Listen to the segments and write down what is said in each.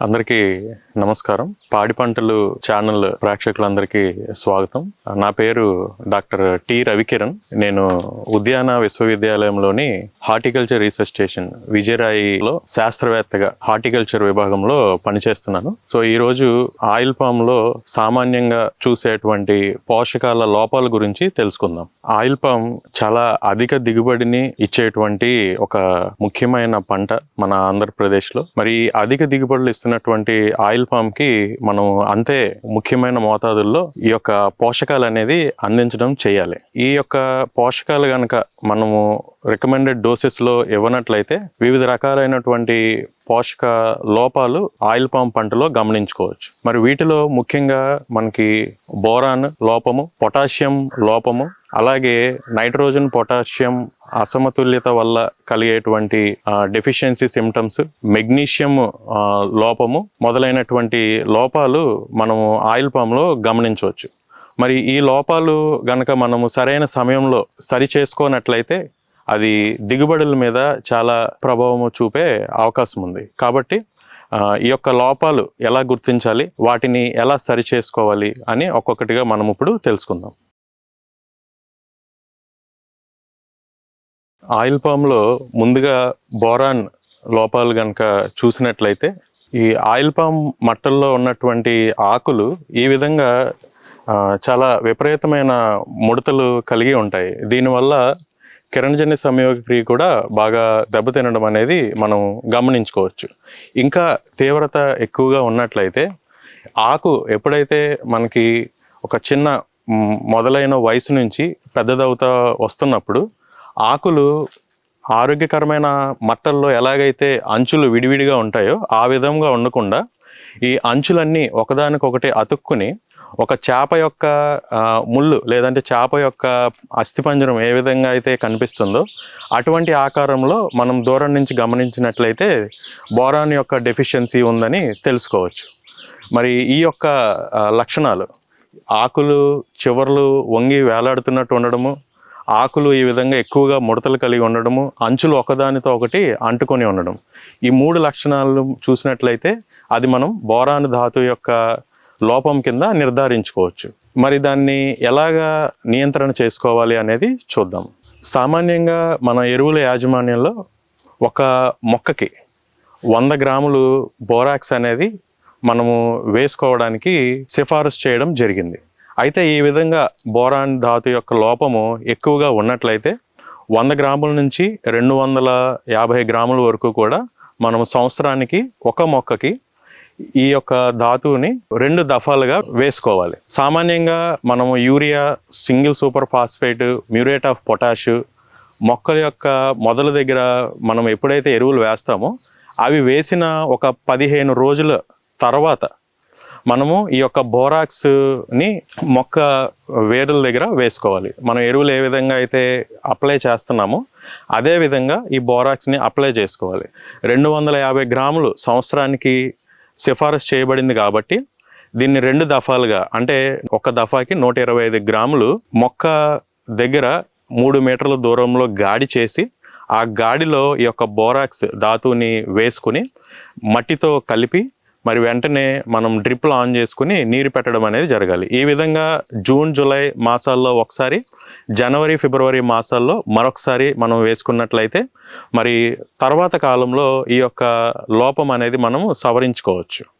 అందరికీ నమస్కారం. పాడి పంటలు ఛానల్ ప్రేక్షకులందరికీ స్వాగతం. నా పేరు డాక్టర్ టి రవికిరణ్. నేను ఉద్యాన విశ్వవిద్యాలయంలోని హార్టికల్చర్ రీసెర్చ్ స్టేషన్ విజయరాయిలో శాస్త్రవేత్తగా హార్టికల్చర్ విభాగంలో పనిచేస్తున్నాను. సో ఈరోజు ఆయిల్ పామ్లో సామాన్యంగా చూసేటువంటి పోషకాల లోపాల గురించి తెలుసుకుందాం. ఆయిల్ పామ్ చాలా అధిక దిగుబడిని ఇచ్చేటువంటి ఒక ముఖ్యమైన పంట మన ఆంధ్రప్రదేశ్లో. మరి అధిక దిగుబడులు చేస్తున్నటువంటి ఆయిల్ పామ్కి మనం అంతే ముఖ్యమైన మోతాదుల్లో ఈ యొక్క పోషకాలు అనేది అందించడం చేయాలి. ఈ యొక్క పోషకాలు గనక మనము రికమెండెడ్ డోసెస్లో ఇవ్వనట్లయితే వివిధ రకాలైనటువంటి పోషక లోపాలు ఆయిల్ పామ్ పంటలో గమనించుకోవచ్చు. మరి వీటిలో ముఖ్యంగా మనకి బోరాన్ లోపము పొటాషియం లోపము అలాగే నైట్రోజన్ పొటాషియం అసమతుల్యత వల్ల కలిగేటువంటి డెఫిషియన్సీ సిమ్టమ్స్ మెగ్నీషియం లోపము మొదలైనటువంటి లోపాలు మనము ఆయిల్ పామ్లో గమనించవచ్చు. మరి ఈ లోపాలు గనక మనము సరైన సమయంలో సరి చేసుకోనట్లయితే అది దిగుబడుల మీద చాలా ప్రభావం చూపే అవకాశం ఉంది. కాబట్టి ఈ యొక్క లోపాలు ఎలా గుర్తించాలి? వాటిని ఎలా సరి చేసుకోవాలి అని ఒక్కొక్కటిగా మనం ఇప్పుడు తెలుసుకుందాం. ఆయిల్ పామ్లో ముందుగా బోరాన్ లోపాలు కనుక చూసినట్లయితే ఈ ఆయిల్ పామ్ మట్టల్లో ఉన్నటువంటి ఆకులు ఈ విధంగా చాలా విపరీతమైన ముడతలు కలిగి ఉంటాయి. దీనివల్ల కిరణజన్య సంయోగక్రియ కూడా బాగా దెబ్బతినడం అనేది మనం గమనించుకోవచ్చు. ఇంకా తీవ్రత ఎక్కువగా ఉన్నట్లయితే ఆకు ఎప్పుడైతే మనకి ఒక చిన్న మొదలైన వయసు నుంచి పెద్దదవుతా వస్తున్నప్పుడు ఆకులు ఆరోగ్యకరమైన మట్టల్లో ఎలాగైతే అంచులు విడివిడిగా ఉంటాయో ఆ విధంగా ఉండకుండా ఈ అంచులన్నీ ఒకదానికొకటి అతుక్కుని ఒక చేప యొక్క ముళ్ళు లేదంటే చేప యొక్క అస్థిపంజరం ఏ విధంగా అయితే కనిపిస్తుందో అటువంటి ఆకారంలో మనం దూరం నుంచి గమనించినట్లయితే బోరాన్ యొక్క డెఫిషియన్సీ ఉందని తెలుసుకోవచ్చు. మరి ఈ యొక్క లక్షణాలు ఆకులు చివర్లు వంగి వేలాడుతున్నట్టు ఉండడము ఆకులు ఈ విధంగా ఎక్కువగా ముడతలు కలిగి ఉండడము అంచులు ఒకదానితో ఒకటి అంటుకొని ఉండడం. ఈ మూడు లక్షణాలు చూసినట్లయితే అది మనం బోరాన్ ధాతు యొక్క లోపం కింద నిర్ధారించుకోవచ్చు. మరి దాన్ని ఎలాగా నియంత్రణ చేసుకోవాలి అనేది చూద్దాం. సామాన్యంగా మన ఎరువుల యాజమాన్యంలో ఒక మొక్కకి వంద గ్రాములు బోరాక్స్ అనేది మనము వేసుకోవడానికి సిఫారసు చేయడం జరిగింది. అయితే ఈ విధంగా బోరాన్ ధాతు యొక్క లోపము ఎక్కువగా ఉన్నట్లయితే వంద గ్రాముల నుంచి రెండు వందల యాభై గ్రాముల వరకు కూడా మనం సంవత్సరానికి ఒక మొక్కకి ఈ యొక్క ధాతువుని రెండు దఫాలుగా వేసుకోవాలి. సామాన్యంగా మనము urea single super phosphate muriate of potash మొక్కల యొక్క మొదల దగ్గర మనం ఎప్పుడైతే ఎరువులు వేస్తామో అవి వేసిన ఒక పదిహేను రోజుల తర్వాత మనము ఈ యొక్క బోరాక్స్ని మొక్క వేరుల దగ్గర వేసుకోవాలి. మనం ఎరువులు ఏ విధంగా అయితే అప్లై చేస్తున్నామో అదే విధంగా ఈ బోరాక్స్ని అప్లై చేసుకోవాలి. రెండు వందల యాభై గ్రాములు సంవత్సరానికి సిఫారసు చేయబడింది కాబట్టి దీన్ని రెండు దఫాలుగా అంటే ఒక దఫాకి నూట ఇరవై ఐదు గ్రాములు మొక్క దగ్గర మూడు మీటర్ల దూరంలో గాడి చేసి ఆ గాడిలో ఈ యొక్క బోరాక్స్ ధాతువుని వేసుకుని మట్టితో కలిపి మరి వెంటనే మనం డ్రిప్లు ఆన్ చేసుకుని నీరు పెట్టడం అనేది జరగాలి. ఈ విధంగా జూన్ జూలై మాసాల్లో ఒకసారి జనవరి ఫిబ్రవరి మాసాల్లో మరొకసారి మనం వేసుకున్నట్లయితే మరి తర్వాత కాలంలో ఈ యొక్క లోపం అనేది మనము సవరించుకోవచ్చు.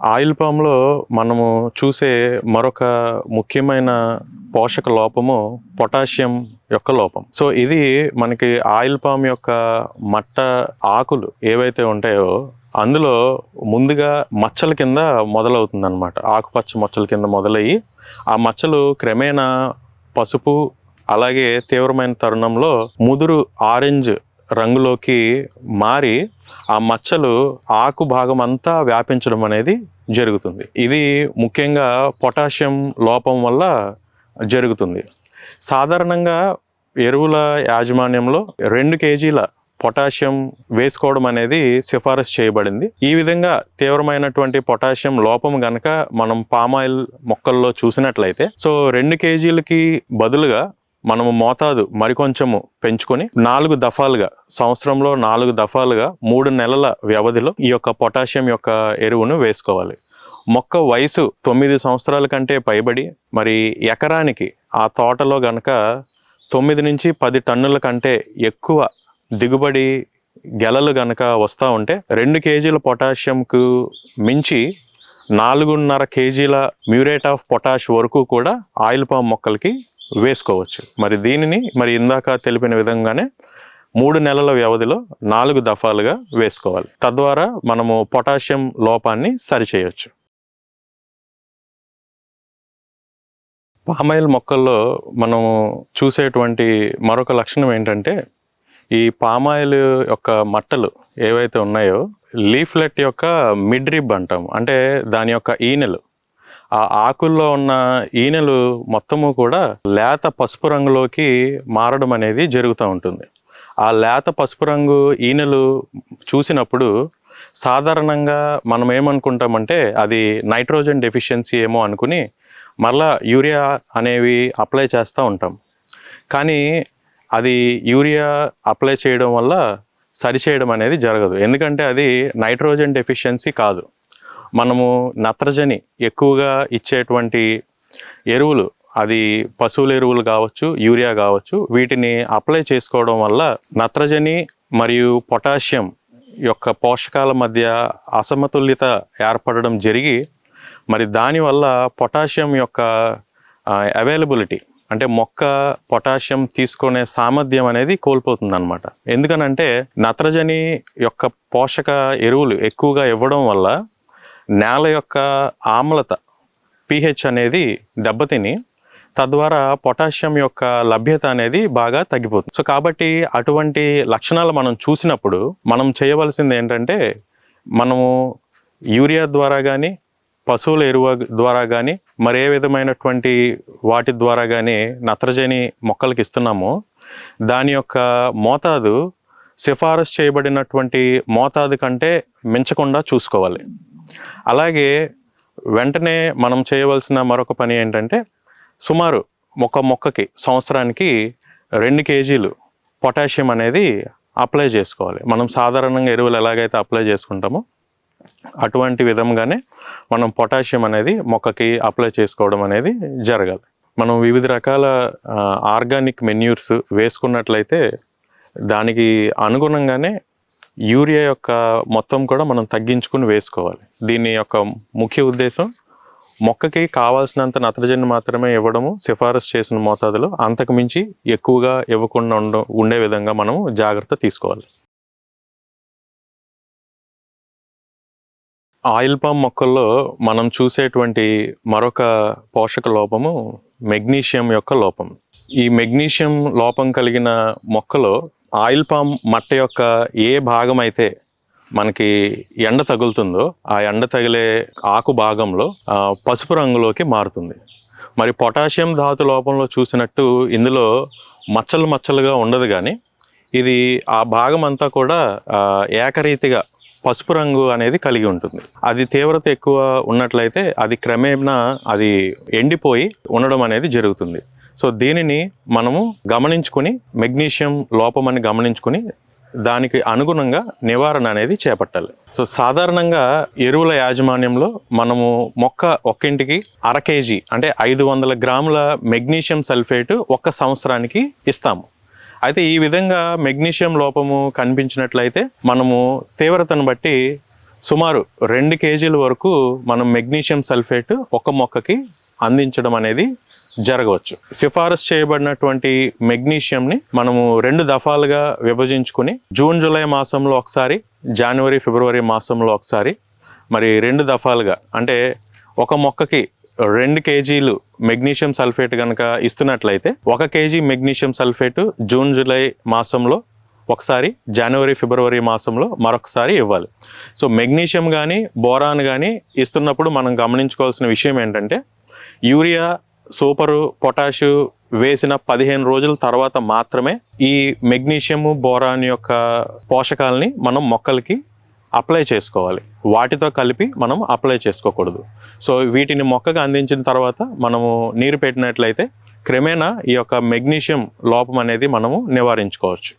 ఆయిల్ పామ్లో మనము చూసే మరొక ముఖ్యమైన పోషక లోపము పొటాషియం యొక్క లోపం. సో ఇది మనకి ఆయిల్ పామ్ యొక్క మట్ట ఆకులు ఏవైతే ఉంటాయో అందులో ముందుగా మచ్చల కింద మొదలవుతుంది అనమాట ఆకుపచ్చ మచ్చల కింద మొదలయ్యి ఆ మచ్చలు క్రమేణా పసుపు అలాగే తీవ్రమైన తరుణంలో ముదురు ఆరెంజ్ రంగులోకి మారి ఆ మచ్చలు ఆకు భాగం అంతా వ్యాపించడం అనేది జరుగుతుంది. ఇది ముఖ్యంగా పొటాషియం లోపం వల్ల జరుగుతుంది. సాధారణంగా ఎరువుల యాజమాన్యంలో రెండు కేజీల పొటాషియం వేసుకోవడం అనేది సిఫారసు చేయబడింది. ఈ విధంగా తీవ్రమైనటువంటి పొటాషియం లోపం గనక మనం పామాయిల్ మొక్కల్లో చూసినట్లయితే సో రెండు కేజీలకి బదులుగా మనము మోతాదు మరికొంచెము పెంచుకొని నాలుగు దఫాలుగా సంవత్సరంలో నాలుగు దఫాలుగా మూడు నెలల వ్యవధిలో ఈ యొక్క పొటాషియం యొక్క ఎరువును వేసుకోవాలి. మొక్క వయసు తొమ్మిది సంవత్సరాల కంటే పైబడి మరి ఎకరానికి ఆ తోటలో గనక తొమ్మిది నుంచి పది టన్నుల కంటే ఎక్కువ దిగుబడి గెలలు గనక వస్తూ ఉంటే రెండు కేజీల పొటాషియంకు మించి నాలుగున్నర కేజీల మ్యూరేట్ ఆఫ్ పొటాష్ వరకు కూడా ఆయిల్ పామ్ మొక్కలకి వేసుకోవచ్చు. మరి దీనిని మరి ఇందాక తెలిపిన విధంగానే మూడు నెలల వ్యవధిలో నాలుగు దఫాలుగా వేసుకోవాలి. తద్వారా మనము పొటాషియం లోపాన్ని సరిచేయవచ్చు పామాయిల్ మొక్కల్లో మనము చూసేటువంటి మరొక లక్షణం ఏంటంటే ఈ పామాయిల్ యొక్క మట్టలు ఏవైతే ఉన్నాయో లీఫ్లెట్ యొక్క మిడ్రిబ్ అంటాం అంటే దాని యొక్క ఈనెలు. ఆ ఆకుల్లో ఉన్న ఈనెలు మొత్తము కూడా లేత పసుపు రంగులోకి మారడం అనేది జరుగుతూ ఉంటుంది. ఆ లేత పసుపు రంగు ఈనెలు చూసినప్పుడు సాధారణంగా మనం ఏమనుకుంటామంటే అది నైట్రోజన్ డెఫిషియన్సీ ఏమో అనుకుని మరలా యూరియా అనేవి అప్లై చేస్తూ ఉంటాం. కానీ అది యూరియా అప్లై చేయడం వల్ల సరిచేయడం అనేది జరగదు. ఎందుకంటే అది నైట్రోజన్ డెఫిషియన్సీ కాదు. మనము నత్రజని ఎక్కువగా ఇచ్చేటువంటి ఎరువులు అది పశువుల ఎరువులు కావచ్చు యూరియా కావచ్చు వీటిని అప్లై చేసుకోవడం వల్ల నత్రజని మరియు పొటాషియం యొక్క పోషకాల మధ్య అసమతుల్యత ఏర్పడడం జరిగి మరి దానివల్ల పొటాషియం యొక్క అవైలబిలిటీ అంటే మొక్క పొటాషియం తీసుకునే సామర్థ్యం అనేది కోల్పోతుంది అనమాట ఎందుకనంటే నత్రజని యొక్క పోషక ఎరువులు ఎక్కువగా ఇవ్వడం వల్ల నేల యొక్క ఆమ్లత పిహెచ్ అనేది దెబ్బతిని తద్వారా పొటాషియం యొక్క లభ్యత అనేది బాగా తగ్గిపోతుంది. సో కాబట్టి అటువంటి లక్షణాలు మనం చూసినప్పుడు మనం చేయవలసింది ఏంటంటే మనము యూరియా ద్వారా కానీ పశువుల ఎరువు ద్వారా కానీ మరే విధమైనటువంటి వాటి ద్వారా కానీ నత్రజని మొక్కలకి ఇస్తున్నామో దాని యొక్క మోతాదు సిఫారసు చేయబడినటువంటి మోతాదు కంటే మించకుండా చూసుకోవాలి. అలాగే వెంటనే మనం చేయవలసిన మరొక పని ఏంటంటే సుమారు ఒక మొక్కకి సంవత్సరానికి రెండు కేజీలు పొటాషియం అనేది అప్లై చేసుకోవాలి. మనం సాధారణంగా ఎరువులు ఎలాగైతే అప్లై చేసుకుంటామో అటువంటి విధంగానే మనం పొటాషియం అనేది మొక్కకి అప్లై చేసుకోవడం అనేది జరగాలి. మనం వివిధ రకాల ఆర్గానిక్ మెన్యూర్స్ వేసుకున్నట్లయితే దానికి అనుగుణంగానే యూరియా యొక్క మొత్తం కూడా మనం తగ్గించుకుని వేసుకోవాలి. దీని యొక్క ముఖ్య ఉద్దేశం మొక్కకి కావాల్సినంత నత్రజని మాత్రమే ఇవ్వడము సిఫారసు చేసిన మోతాదులో అంతకు మించి ఎక్కువగా ఇవ్వకుండా ఉండ ఉండే విధంగా మనము జాగ్రత్త తీసుకోవాలి. ఆయిల్ పామ్ మొక్కల్లో మనం చూసేటువంటి మరొక పోషక లోపము మెగ్నీషియం యొక్క లోపం. ఈ మెగ్నీషియం లోపం కలిగిన మొక్కలో ఆయిల్ పామ్ మట్ట యొక్క ఏ భాగం అయితే మనకి ఎండ తగులుతుందో ఆ ఎండ తగిలే ఆకు భాగంలో పసుపు రంగులోకి మారుతుంది. మరి పొటాషియం ధాతు లోపంలో చూసినట్టు ఇందులో మచ్చలు మచ్చలుగా ఉండదు కానీ ఇది ఆ భాగం అంతా కూడా ఏకరీతిగా పసుపు రంగు అనేది కలిగి ఉంటుంది. అది తీవ్రత ఎక్కువ ఉన్నట్లయితే అది క్రమేణా అది ఎండిపోయి ఉండడం అనేది జరుగుతుంది. సో దీనిని మనము గమనించుకుని మెగ్నీషియం లోపం అని గమనించుకుని దానికి అనుగుణంగా నివారణ అనేది చేపట్టాలి. సో సాధారణంగా ఎరువుల యాజమాన్యంలో మనము మొక్క ఒక్కింటికి అర కేజీ అంటే ఐదు వందల గ్రాముల మెగ్నీషియం సల్ఫేట్ ఒక్క సంవత్సరానికి ఇస్తాము. అయితే ఈ విధంగా మెగ్నీషియం లోపము కనిపించినట్లయితే మనము తీవ్రతను బట్టి సుమారు రెండు కేజీల వరకు మనం మెగ్నీషియం సల్ఫేట్ ఒక మొక్కకి అందించడం అనేది జరగవచ్చు. సిఫారసు చేయబడినటువంటి మెగ్నీషియంని మనము రెండు దఫాలుగా విభజించుకుని జూన్ జూలై మాసంలో ఒకసారి జనవరి ఫిబ్రవరి మాసంలో ఒకసారి మరి రెండు దఫాలుగా అంటే ఒక మొక్కకి రెండు కేజీలు మెగ్నీషియం సల్ఫేట్ కనుక ఇస్తున్నట్లయితే ఒక KG magnesium sulphate June July మాసంలో ఒకసారి జనవరి ఫిబ్రవరి మాసంలో మరొకసారి ఇవ్వాలి. సో మెగ్నీషియం కానీ బోరాన్ కానీ ఇస్తున్నప్పుడు మనం గమనించుకోవాల్సిన విషయం ఏంటంటే యూరియా సూపరు పొటాషు వేసిన పదిహేను రోజుల తర్వాత మాత్రమే ఈ మెగ్నీషియము బోరాన్ యొక్క పోషకాలని మనం మొక్కలకి అప్లై చేసుకోవాలి. వాటితో కలిపి మనం అప్లై చేసుకోకూడదు. సో వీటిని మొక్కగా అందించిన తర్వాత మనము నీరు పెట్టినట్లయితే క్రమేణా ఈ యొక్క మెగ్నీషియం లోపం అనేది మనము నివారించుకోవచ్చు.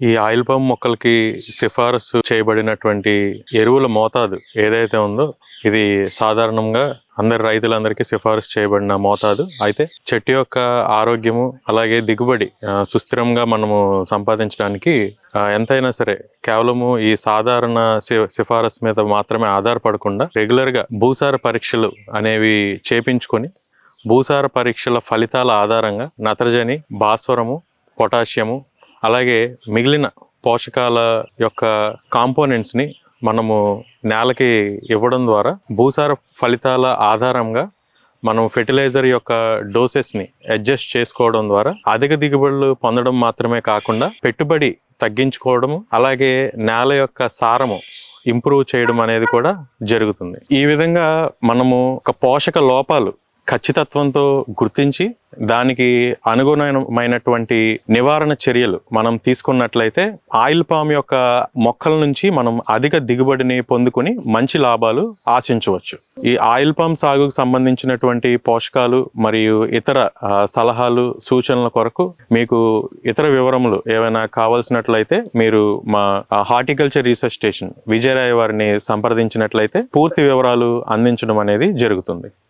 ఈ ఆయిల్ పామ్ మొక్కలకి సిఫారసు చేయబడినటువంటి ఎరువుల మోతాదు ఏదైతే ఉందో ఇది సాధారణంగా అందరి రైతులందరికీ సిఫారసు చేయబడిన మోతాదు. అయితే చెట్టు యొక్క ఆరోగ్యము అలాగే దిగుబడి సుస్థిరంగా మనము సంపాదించడానికి ఎంతైనా సరే కేవలము ఈ సాధారణ సి- సిఫారసు మీద మాత్రమే ఆధారపడకుండా రెగ్యులర్గా భూసార పరీక్షలు అనేవి చేపించుకొని భూసార పరీక్షల ఫలితాల ఆధారంగా నత్రజని భాస్వరము పొటాషియము అలాగే మిగిలిన పోషకాల యొక్క కాంపోనెంట్స్ని మనము నేలకి ఇవ్వడం ద్వారా భూసార ఫలితాల ఆధారంగా మనం ఫెర్టిలైజర్ యొక్క డోసెస్ని అడ్జస్ట్ చేసుకోవడం ద్వారా అధిక దిగుబడులు పొందడం మాత్రమే కాకుండా పెట్టుబడి తగ్గించుకోవడము అలాగే నేల యొక్క సారము ఇంప్రూవ్ చేయడం అనేది కూడా జరుగుతుంది. ఈ విధంగా మనము ఒక పోషక లోపాలు ఖచ్చితత్వంతో గుర్తించి దానికి అనుగుణమైనటువంటి నివారణ చర్యలు మనం తీసుకున్నట్లయితే ఆయిల్ పామ్ యొక్క మొక్కల నుంచి మనం అధిక దిగుబడిని పొందుకుని మంచి లాభాలు ఆశించవచ్చు. ఈ ఆయిల్ పామ్ సాగుకు సంబంధించినటువంటి పోషకాలు మరియు ఇతర సలహాలు సూచనల కొరకు మీకు ఇతర వివరములు ఏమైనా కావాల్సినట్లయితే మీరు మా హార్టికల్చర్ రీసెర్చ్ స్టేషన్ విజయరాయ వారిని సంప్రదించినట్లయితే పూర్తి వివరాలు అందించడం అనేది జరుగుతుంది.